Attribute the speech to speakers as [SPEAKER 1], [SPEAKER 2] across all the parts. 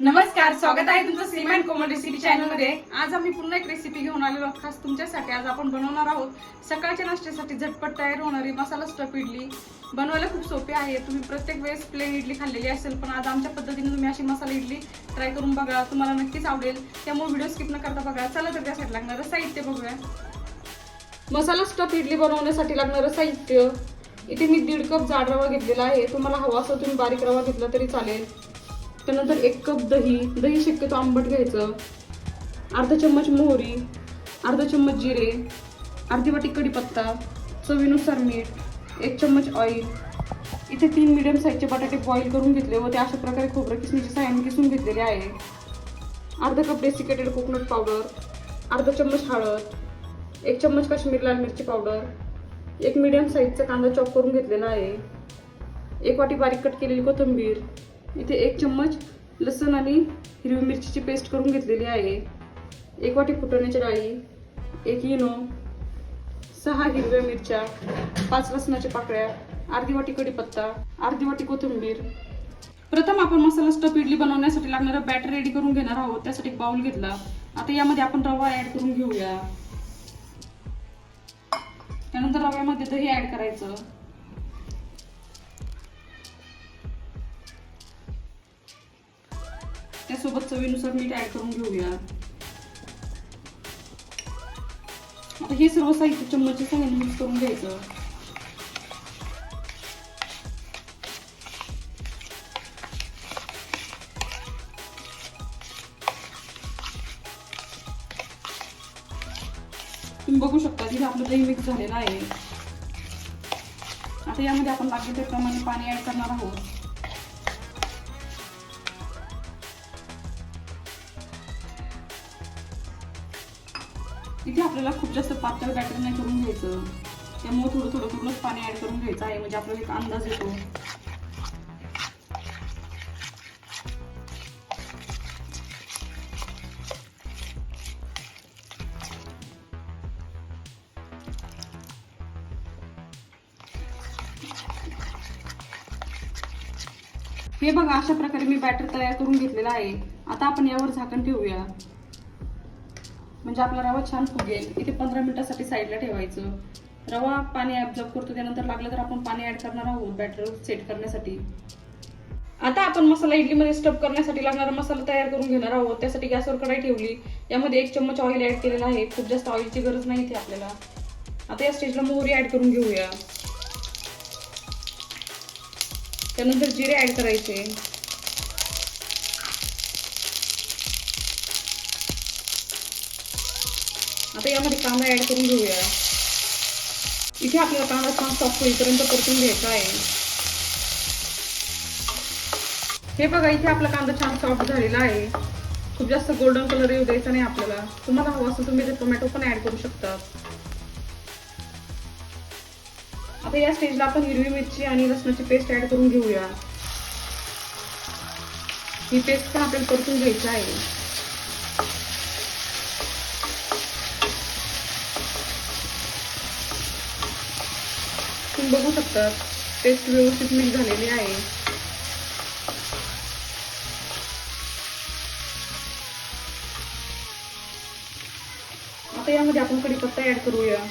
[SPEAKER 1] नमस्कार स्वागत आहे तुमचं सीमा अँड कोमल रेसिपी चॅनलमध्ये आज आम्ही पुन्हा एक रेसिपी घेऊन आलेलो खास तुमच्यासाठी आज आपण बनवणार आहोत. सकाळच्या नाश्त्यासाठी झटपट तयार होणारी मसाला स्टफ इडली. बनवायला खूप सोपी आहे. तुम्ही प्रत्येक वेळेस प्लेन इडली खाल्लेली असेल पण आज आमच्या पद्धतीने तुम्ही अशी मसाला इडली ट्राय करून बघा. तुम्हाला नक्कीच आवडेल. त्यामुळे व्हिडिओ स्किप न करता बघा. चला तर त्यासाठी लागणारं साहित्य बघूया. मसाला स्टफ इडली बनवण्यासाठी लागणारं साहित्य. इथे मी दीड कप जाड रवा घेतलेला आहे. तुम्हाला हवा असं तुम्ही बारीक रवा घेतला तरी चालेल. त्यानंतर एक कप दही. दही शक्यतो आंबट घ्यायचं. अर्धा चम्मच मोहरी अर्धा चम्मच जिरे अर्धी वाटी कढीपत्ता चवीनुसार मीठ एक चम्मच ऑइल. इथे तीन मिडियम साईजचे बटाटे बॉईल करून घेतले व ते अशा प्रकारे खोबरं किसणीच्या साह्याने किसून घेतलेले आहे. अर्धा कप डेसिकेटेड कोकोनट पावडर अर्धा चम्मच हळद एक चम्मच काश्मीर लाल मिरची पावडर एक मिडियम साईजचा कांदा चॉप करून घेतलेला आहे. एक वाटी बारीक कट केलेली कोथिंबीर इथे एक चम्मच लसूण आणि हिरवी मिरचीची पेस्ट करून घेतलेली आहे. एक वाटी फुटण्याच्या डाळी एक इनो सहा हिरव्या मिरच्या पाच लसणाच्या पाकळ्या अर्धी वाटी कढीपत्ता अर्धी वाटी कोथिंबीर. प्रथम आपण मसाला स्टफ इडली बनवण्यासाठी लागणारं बॅटर रेडी करून घेणार आहोत. त्यासाठी एक बाउल घेतला. आता यामध्ये आपण रवा ऍड करून घेऊया. त्यानंतर रव्यामध्ये दही ऍड करायचं. त्यासोबत चवीनुसार मीठ ऍड करून घेऊया. आता हे सर्व साहित्य चम्मचच्या सहाय्याने मिक्स करून घ्यायचं. तुम्ही बघू शकता तिथे आपलं दही मिक्स झालेलं आहे. आता यामध्ये आपण लागेल त्याप्रमाणे पाणी ऍड करणार आहोत. आपल्याला खूप जास्त पातळ बॅटर नाही करून घ्यायचं. त्यामुळे थोडं थोडं थोडंच पाणी ऍड करून घ्यायचं आहे. म्हणजे आपल्याला एक अंदाज येतो. हे बघा अशा प्रकारे मी बॅटर तयार करून घेतलेला आहे. आता आपण यावर झाकण ठेवूया. म्हणजे आपला रवा छान फुगेल. इथे पंधरा मिनिटासाठी साईडला ठेवायचं. रवा पाणी ऍब्झॉर्ब करतो त्यानंतर लागलं तर आपण पाणी ऍड करणार आहोत बॅटर सेट करण्यासाठी. आता आपण मसाला इडलीमध्ये स्टफ करण्यासाठी लागणारा मसाला तयार करून घेणार आहोत. त्यासाठी गॅसवर कढाई ठेवली. यामध्ये एक चम्मच ऑइल ऍड केलेलं आहे. खूप जास्त ऑइलची गरज नाही इथे आपल्याला. आता या स्टेजला मोहरी ऍड करून घेऊया. त्यानंतर जिरे ऍड करायचे. आता यामध्ये कांदा ऍड करून घेऊया. इथे आपल्याला कांदा छान सॉफ्ट होईपर्यंत परतून घ्यायचा आहे. हे बघा इथे आपला कांदा छान सॉफ्ट झालेला आहे. खूप जास्त गोल्डन कलर येऊ द्यायचा नाही आपल्याला. तुम्हाला हवं असं तुम्ही ते टोमॅटो पण ऍड करू शकता आता या स्टेजला आपण हिरवी मिरची आणि लसणाची पेस्ट ऍड करून घेऊया. ही पेस्ट पण आपल्याला परतून घ्यायची आहे. आपण बघू शकता पेस्ट व्यवस्थित मिक्स झालेली आहे. आता यामध्ये आपण कढीपत्ता ऍड करूया.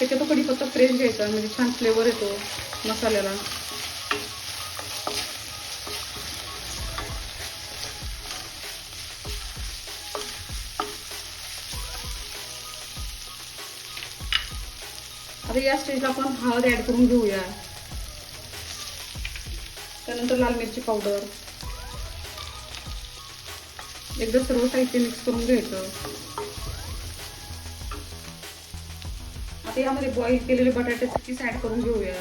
[SPEAKER 1] त्याच्यात कढीपत्ता फ्रेश घ्यायचा म्हणजे छान फ्लेवर येतो मसाल्याला. आता या स्टेजला आपण हळद ऍड करून घेऊया. त्यानंतर लाल मिरची पावडर एकदा सर्व साहित्य मिक्स करून घ्यायचं. आता यामध्ये बॉईल केलेले बटाटे पीस ऍड करून घेऊया.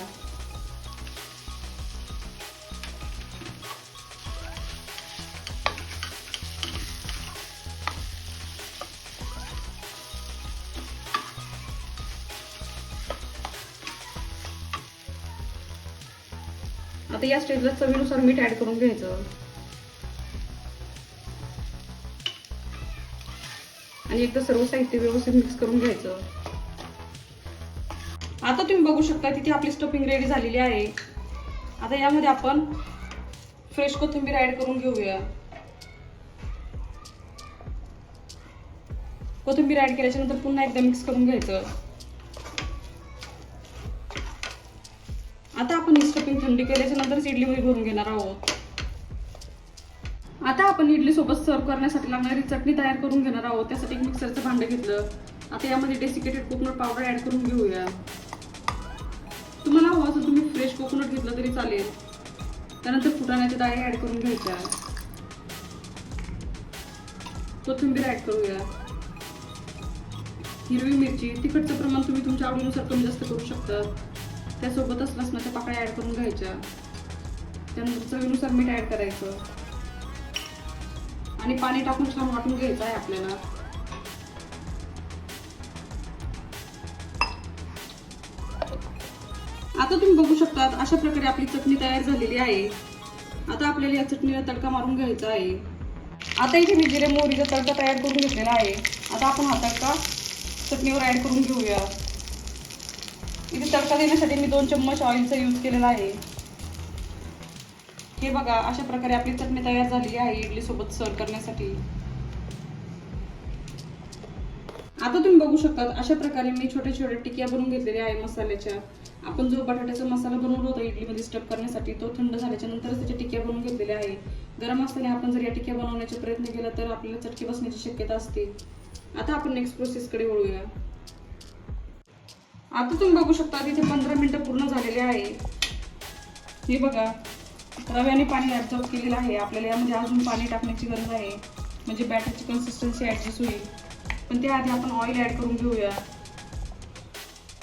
[SPEAKER 1] या स्टेजला चवीनुसार मीठ ॲड करून घ्यायचं. आणि एकदा सर्व साहित्य व्यवस्थित मिक्स करून घ्यायचं. आता तुम्ही बघू शकता तिथे आपली स्टफिंग रेडी झालेली आहे. आता यामध्ये आपण फ्रेश कोथिंबीर ॲड करून घेऊया. कोथिंबीर ॲड केल्याच्यानंतर पुन्हा एकदा मिक्स करून घ्यायचं. आता आपण ही स्टफिंग थंडी केल्याच्या नंतरच इडलीमध्ये भरून घेणार आहोत. आता आपण इडली सोबत सर्व करण्यासाठी लागणारी चटणी तयार करून घेणार आहोत. त्यासाठी एक मिक्सरचं भांडं घेतलं. आता यामध्ये डेसिकेटेड कोकोनट पावडर ऍड करून घेऊया. तुम्हाला हवं असं तुम्ही फ्रेश कोकोनट घेतलं तरी चालेल. त्यानंतर फुटाण्याच्या डाळी ऍड करून घ्यायच्या. कोथिंबीर ऍड करूया. हिरवी मिरची. तिखटचं प्रमाण तुम्ही तुमच्या आवडीनुसार कमी जास्त करू शकता. त्यासोबतच लसणाच्या पाकळ्या ऍड करून घ्यायच्या. त्यानंतर चवीनुसार मीठ ऍड करायचं. आणि पाणी टाकून छान वाटून घ्यायचं आहे आपल्याला. आता तुम्ही बघू शकता अशा प्रकारे आपली चटणी तयार झालेली आहे. आता आपल्याला या चटणीला तडका मारून घ्यायचा आहे. आता इथे मी जिरे मोहरीचा तडका तयार करून घेतलेला आहे. आता आपण हा तडका चटणीवर ऍड करून घेऊया. इथे तडका देण्यासाठी मी दोन चम्मच ऑइलचा यूज केलेला आहे. हे बघा अशा प्रकारे आपली चटणी तयार झालेली आहे इडली सोबत सर्व करण्यासाठी. आता तुम्ही बघू शकता अशा प्रकारे मी छोटे छोटे टिक्या बनवून घेतलेल्या आहे मसाल्याच्या. आपण जो बटाट्याचा मसाला बनवला होता इडलीमध्ये स्टफ करण्यासाठी तो थंड झाल्याच्या नंतरच त्याच्या टिक्या बनवून घेतलेल्या आहे. गरम असताना आपण जर या टिक्या बनवण्याचा प्रयत्न केला तर आपल्याला चटके बसण्याची शक्यता असते. आता आपण नेक्स्ट प्रोसेसकडे वळूया. आता तुम्ही बघू शकता तिथे पंधरा मिनिटं पूर्ण झालेले आहे. हे बघा रव्याने पाणी ॲब्झॉर्ब केलेलं आहे. आपल्याला यामध्ये अजून पाणी टाकण्याची गरज आहे. म्हणजे बॅटरची कन्सिस्टन्सी ॲडजस्ट होईल. पण त्याआधी आपण ऑइल ॲड करून घेऊया.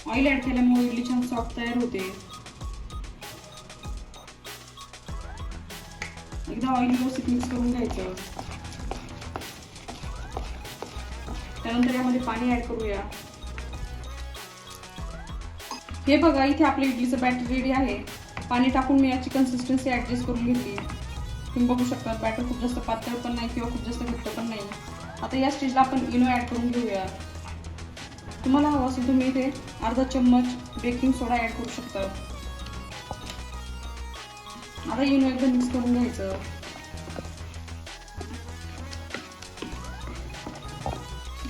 [SPEAKER 1] ऑइल ॲड केल्यामुळे इडली छान सॉफ्ट तयार होते. एकदा ऑइल व्यवस्थित मिक्स करून घ्यायचं. त्यानंतर यामध्ये पाणी ॲड करूया. हे बघा इथे आपल्या इडलीचं बॅटर रेडी आहे. पाणी टाकून मी याची कन्सिस्टन्सी ॲडजस्ट करून घेतली. तुम्ही बघू शकता बॅटर खूप जास्त पातळ पण नाही किंवा खूप जास्त घट्ट पण नाही. आता या स्टेजला आपण इनो ॲड करून घेऊया. तुम्हाला हवं असेल तुम्ही इथे अर्धा चम्मच बेकिंग सोडा ॲड करू शकता. आता इनो एकदा मिक्स करून घ्यायचं.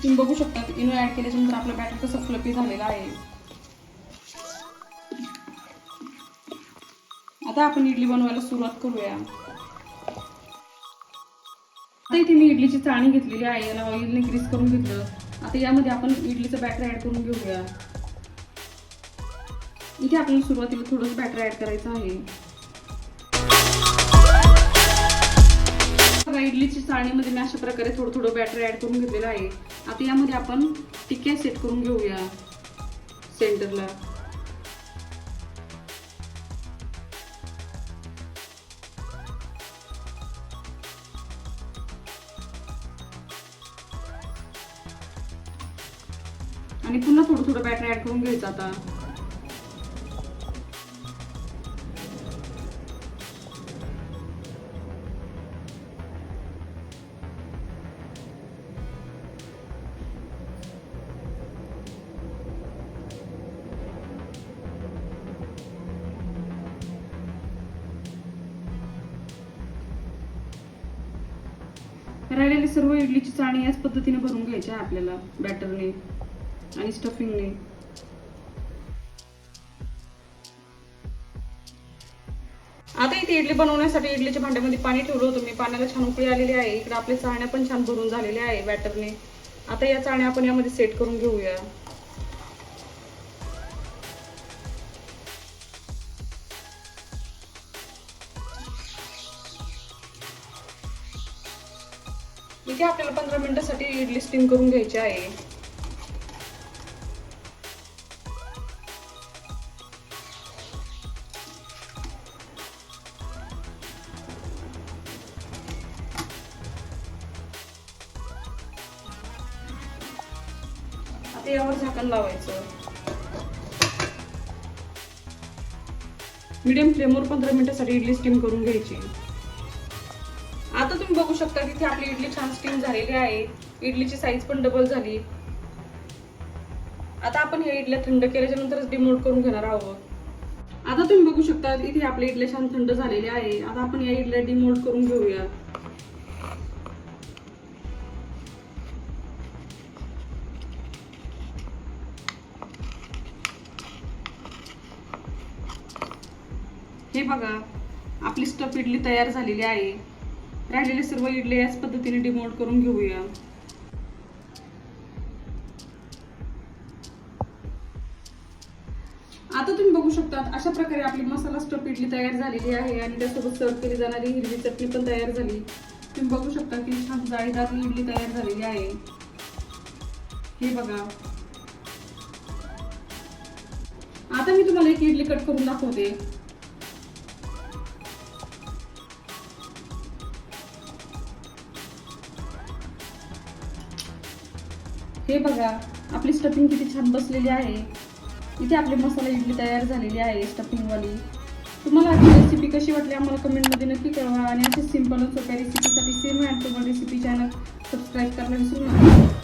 [SPEAKER 1] तुम्ही बघू शकता इनो ॲड केल्याच्यानंतर आपलं बॅटर कसं फ्लपी झालेलं आहे. आता आपण इडली बनवायला सुरुवात करूया. आता इथे मी इडलीची चाळणी घेतलेली आहे. याला ऑइलने ग्रीस करून घेतलं. आता यामध्ये आपण इडलीचं बॅटर ऍड करून घेऊया. इथे आपल्याला सुरुवातीला थोडंसं बॅटर ऍड करायचं आहे. बघा इडलीची चाळणीमध्ये मी अशा प्रकारे थोडं थोडं बॅटर ऍड करून घेतलेलं आहे. आता यामध्ये आपण टिक्या सेट करून घेऊया. सेंटरला आणि पुन्हा थोडं थोडं बॅटर ऍड करून घ्यायचं आता. राहिलेली सर्व इडलीची चाळणी याच पद्धतीने भरून घ्यायची आहे आपल्याला बॅटरने आणि स्टफिंगने आता इथे इडली बनवण्यासाठी इडलीच्या भांड्यामध्ये पाणी ठेवलं होतं. मी पाण्याला छान उकळी आलेली आहे. इकडे आपल्या चाळण्या पण छान भरून झालेल्या आहे बॅटरने. आता या चाळण्या आपण यामध्ये सेट करून घेऊया. इथे आपल्याला पंधरा मिनिटासाठी इडली स्टीम करून घ्यायची आहे. आता यावर झाकण लावायचं. मीडियम फ्लेमवर पंधरा मिनिटासाठी इडली स्टीम करून घ्यायची. आता तुम्ही बघू शकता तिथे आपली इडली छान स्टीम झालेली आहे. इडलीची साईज पण डबल झाली. आता आपण या इडल्या थंड केल्याच्या नंतरच डिमोट करून घेणार आहोत. आता तुम्ही बघू शकता इथे आपल्या इडल्या छान थंड झालेल्या आहे. आता आपण या इडल्या डिमोट करून घेऊया. बघा आपली स्टफ इडली तयार झालेली आहे. राहिलेले सर्व इडली याच पद्धतीने डिमोट करून घेऊया. आता तुम्ही बघू शकता अशा प्रकारे आपली मसाला स्टफ इडली तयार झालेली आहे आणि त्यासोबत सर्व केली जाणारी हिरवी चटणी पण तयार झाली. तुम्ही बघू शकता की छान जाळीदार इडली तयार झालेली आहे. हे बघा. आता मी तुम्हाला एक इडली कट करून दाखवते. हे बघा आपली स्टफिंग किती छान बसलेली आहे. इथे आपली मसाला इडली तयार झालेली आहे स्टफिंगवाली तुम्हाला आजची रेसिपी कशी वाटली आम्हाला कमेंटमध्ये नक्की कळवा. आणि अशी सिंपल सोप्या रेसिपीसाठी Sim and recipe channel subscribe करायला विसरू नका.